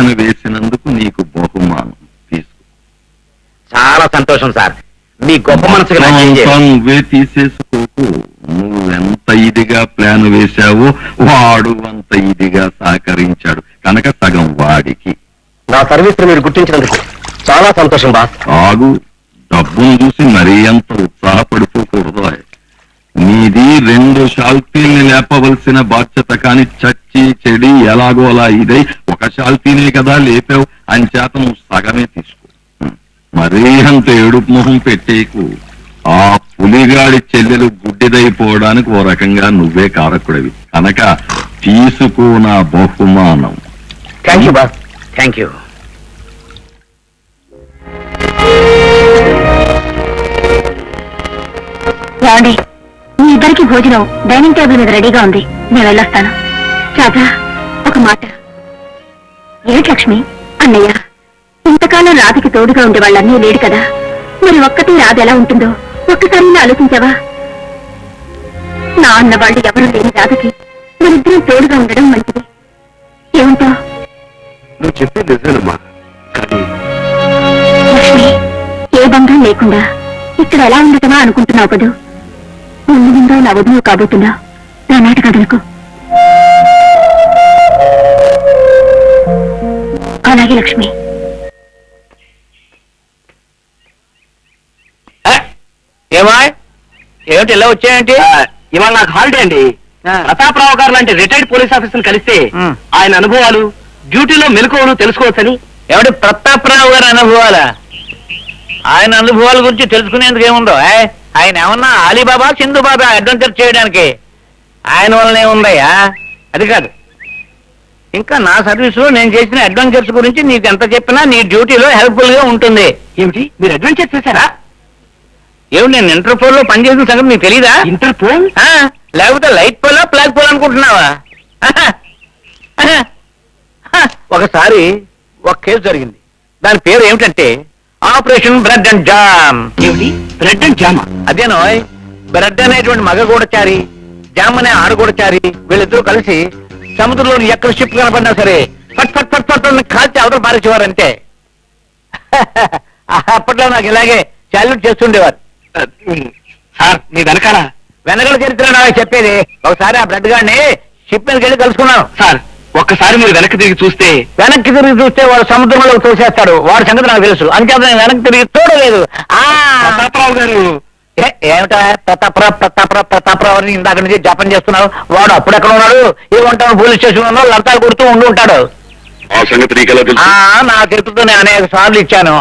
Plan వేసినందుకు నీకు బహుమానం. తీసుకో. చాలా సంతోషం సార్. మీ గొప్ప మనసుకు? నువ్వే తీసేసుకోకు నువ్వెంత ఇదిగా ప్లాన్ వేశావో వాడు అంత ఇదిగా సహకరించాడు. కనుక సగం వాడికి. నా సర్వీస్ మీరు గుర్తించినందుకు చాలా సంతోషం బాస్. ఆగు. డబ్బును చూసి మరీ అంత ఉత్సాహపడిపోకూడదు నీది రెండు షాల్తీల్ని లేపవలసిన బాధ్యత కాని చచ్చి చెడి ఎలాగో అలా ఇదై ఒక షాల్తీనే కదా లేపావు? అంచేత నువ్వు సగమే తీసుకో. మరీ అంత ఏడుపు మొహం పెట్టేకు. ఆ పులిగాడి చెల్లెలు గుడ్డిదైపోవడానికి ఓ రకంగా నువ్వే కారకుడివి. కనుక తీసుకో నా బహుమానం. Thank you boss thank you ఏమండి మీ ఇద్దరికి భోజనం డైనింగ్ టేబుల్ మీద రెడీగా ఉంది. నేను వెళ్ళొస్తాను. రాజా ఒక మాట. ఏమిటి లక్ష్మి? అన్నయ్య ఇంతకాలం రాధకి తోడుగా ఉండే వాళ్ళన్నీ లేడు కదా. మరి ఒక్కతే రాధ ఎలా ఉంటుందో ఒక్కసారి ఆలోచించావా? నా అన్న వాళ్ళు ఎవరు లేని రాధకి మరిద్దరం తోడుగా ఉండడం మంచిది. ఏమంటావు నువ్వు చెప్పేది నిజమా కానీ లక్ష్మి ఏ బంధం లేకుండా ఇక్కడ ఎలా ఉండటమా అనుకుంటున్నావు కదూ? ముందు ముందు నా కాబోతున్నా. నా మాట కదలకు అలాగే లక్ష్మి. ఏమా ఏమిటి ఇలా వచ్చాయంటే? ఇవాళ నాకు హాలిడే అండి. ప్రతాపరావు గారు లాంటి రిటైర్డ్ పోలీస్ ఆఫీసర్ కలిస్తే ఆయన అనుభవాలు డ్యూటీలో మెలకువలు తెలుసుకోవచ్చని. ఏమిటి ప్రతాపరావు గారి అనుభవాలా? ఆయన అనుభవాల గురించి తెలుసుకునేందుకు ఏముందో? ఆయన ఏమన్నా అలీబాబా సింధు బాబా అడ్వెంచర్ చేయడానికి ఆయన వల్లనే ఉందయ్యా? అది కాదు. ఇంకా నా సర్వీసులో నేను చేసిన అడ్వెంచర్స్ గురించి నీకు ఎంత చెప్పినా నీ డ్యూటీలో హెల్ప్ఫుల్గా ఉంటుంది. ఏమిటి? మీరు అడ్వెంచర్ చేశారా? ఏమిటి నేను ఇంటర్పోల్లో పనిచేసిన సంగతి నీకు తెలీదా? ఇంటర్పోల్ లేకపోతే లైట్ పోలా ఫ్లాగ్ పోల్ అనుకుంటున్నావా. ఒకసారి ఒక కేసు జరిగింది. దాని పేరు ఏమిటంటే ఆపరేషన్ బ్రెడ్ అండ్ జామ్. ఏమిటి? Bread and jam? అదేనో బ్రెడ్ అనేటువంటి మగ గూడచారి జామ్ అనే ఆడగూడచారి వీళ్ళిద్దరూ కలిసి సముద్రంలోని ఎక్కడ షిప్ కనపడినా సరే పట్ పట్ పట్ పట్ కాల్చి అవతల పారేసేవారంటే అప్పట్లో నాకు ఇలాగే సాల్యూట్ చేస్తుండేవారు. సార్ మీ వెనకాల. వెనకాల చరిత్ర నాకు చెప్పేది. ఒకసారి ఆ బ్రెడ్ గాడిని షిప్ మీదకి వెళ్ళి కలుసుకున్నాను సార్ ఒక్కసారి మీరు వెనక్కి తిరిగి చూస్తే. వెనక్కి తిరిగి చూస్తే వాడు సముద్రంలో తోసేస్తాడు. వాడి సంగతి నాకు తెలుసు. నేను వెనక్కి తిరిగి చూడలేదు ఆ! గారు ఏమిటా? ప్రతాపరావు ప్రతాపరావు ప్రతాపరావు అని ఇందాక నుంచి జపం చేస్తున్నావు. వాడు అప్పుడెక్కడ ఉన్నాడు? ఏమంటాను పోలీస్ స్టేషన్లో లంతాలు కొడుతూ ఉండి ఉంటాడు. ఆ సంగతి నీకెలా తెలుసు? ఆ నా చేతులతో నేను అనేక సార్లు ఇచ్చాను.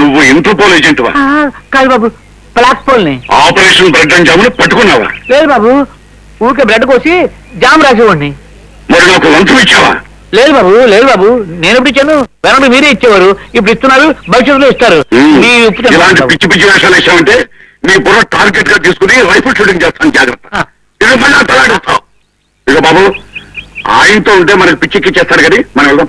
నువ్వు ఇంటర్పోల్ ఏజెంట్ కాదు బాబు. బ్లాక్ పోల్ని. ఆపరేషన్ బ్రెడ్ అండ్ జామును పట్టుకున్నావా? లేదు బాబు. ఊరికే బ్రెడ్ కోసి జామ్ రాసేవాడిని. మరి నాకు లంచం ఇచ్చావా? లేదు బాబు లేదు బాబు. నేను ఎప్పుడు ఇచ్చాను? వెనక మీరే ఇచ్చేవారు. ఇప్పుడు ఇస్తున్నారు భవిష్యత్తులో ఇస్తారు. మీ ఉప్పు తినకండి ఇలాంటి. పిచ్చి పిచ్చి వేషాలు వేసామంటే నీ బుర్ర టార్గెట్గా తీసుకుని రైఫిల్ షూటింగ్ చేస్తాను జాగ్రత్త. ఇక మళ్ళీ తలాడిస్తావు. ఇక బాబు ఆయనతో ఉంటే మనకి పిచ్చిక్కి చేస్తారు కానీ మనం వెళ్దాం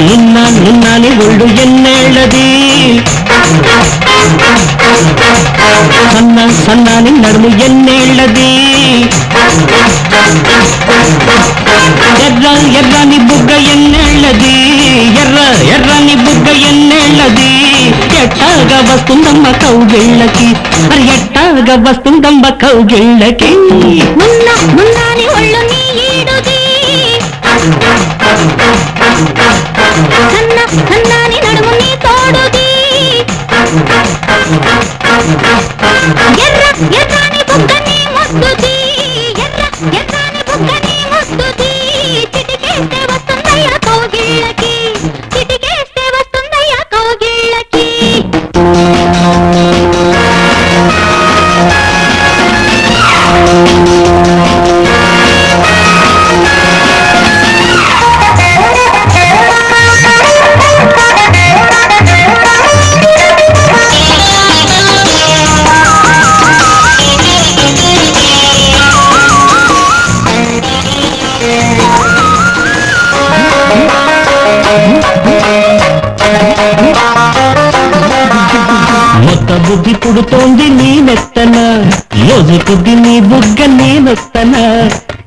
ನಿನ್ನಾನ್ ನಿನ್ನಾನೆ ಒಳ್ಳು ಎನ್ನೇಳದಿ ಸನ್ನ ಸನ್ನ ನಿನ್ನಡಲು ಎನ್ನೇಳದಿ ఎర్ర ఎర్రని బుగ్గ ఎన్నెళ్ళది ఎర్ర ఎర్రని బుగ్గ ఎన్నెళ్ళది ఎట్టాగా వస్తుందమ్మ కౌగిళ్ళకి మరి ఎట్టాగా వస్తుందమ్మ కౌగిళ్ళకి మున్నా మున్నాని ఒళ్ళు నీ ఏడుది ఎర్ర ఎర్రని బుగ్గని నీ బుద్ధి పుడుతోంది నీ నెత్తన రోజు కొద్ది నీ బుగ్గ నేనొత్తన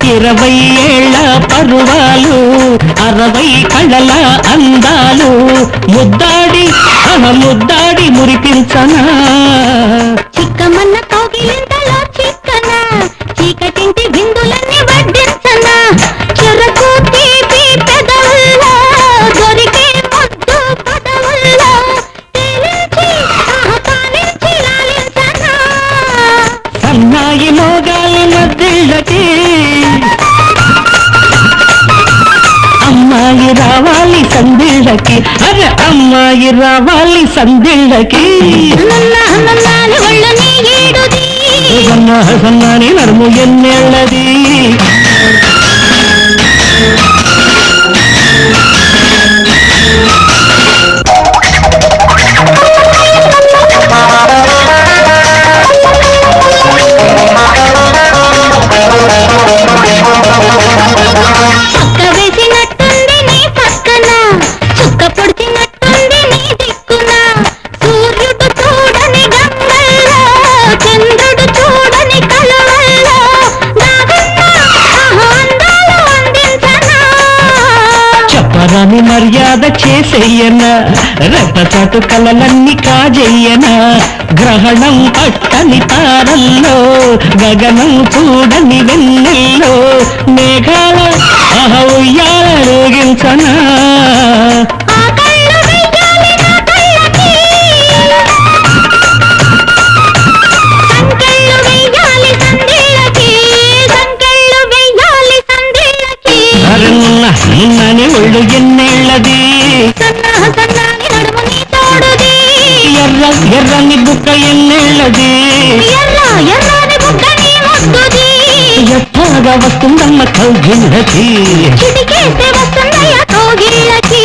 ఇరవై ఏళ్ళ పరువాలు అరవై కళ్ళల అందాలు. ముద్దాడి ముద్దాడి మురిపించనా. చిక్కమన్న కౌగిలింతలో చిక్కన. చీకటింటి బిందులన్నీ అరే అమ్మాయి రావాలి సందిళ్ళకి నన్న నన్నాని ఒళ్ళు నీ ఈడుది సన్నా సన్నాని నడుము ఎన్నేళ్ళది చెప్పరాని మర్యాద చేసేయనా రెప్పచాటు కలలన్నీ కాజెయ్యనా గ్రహణం పట్టని తారల్లో గగనం చూడని వెన్నెల్లో మేఘాల అహ ఉయ్యాల రోగించనా. ఎట్టాగా వస్తుందమ్మ కౌగిళ్ళకి. చిటికేస్తే వస్తుందయ్య కోగిళ్ళకి.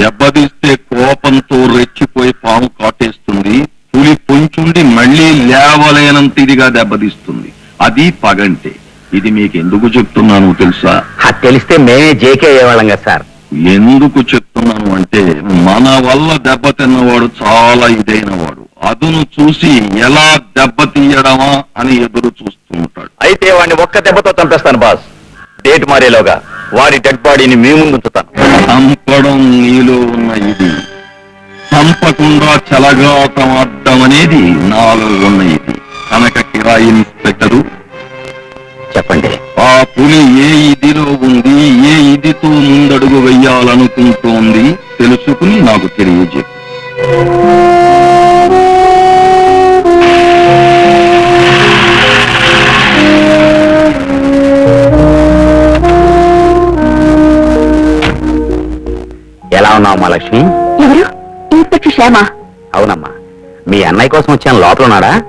దెబ్బతీస్తే కోపంతో రెచ్చిపోయి పాము కాటేస్తుంది. పులి పొంచుండి మళ్ళీ లేవలేనంత ఇదిగా దెబ్బతీస్తుంది. అది పగంటే. ఇది మీకు ఎందుకు చెప్తున్నాను తెలుసా? అది తెలిస్తే మేమే జేకే అయ్యేవాళ్ళం కదా సార్. ఎందుకు చెప్తున్నాను అంటే మన వల్ల దెబ్బతిన్నవాడు చాలా ఇదైన వాడు అదును చూసి ఎలా దెబ్బతీయడమా అని ఎదురు చూస్తూ ఉంటాడు. అయితే వాడిని ఒక్క దెబ్బతో చంపేస్తాను బాస్. డేట్ మారేలోగా వాడి డెడ్ బాడీని మీ ముందు ఉంచుతాను. చంపడం నీలో ఉన్న ఇది. చంపకుండా చెలగాటమాడడం అనేది నాలో ఉన్న ఇది. కనుక కిరాయి ఇన్స్పెక్టరు చెప్పండి. ఆ పులి ఏ ఇదిలో ఉంది ఏ ఇదితో ముందడుగు వెయ్యాలనుకుంటోంది తెలుసుకుని నాకు తెలియజెప్పు. ఎలా ఉన్నావు మా లక్ష్మి ఎవరు ఇన్స్పెక్టర్ శ్యామ. అవునమ్మా. మీ అన్నయ్య కోసం వచ్చాను. లోపల ఉన్నాడా?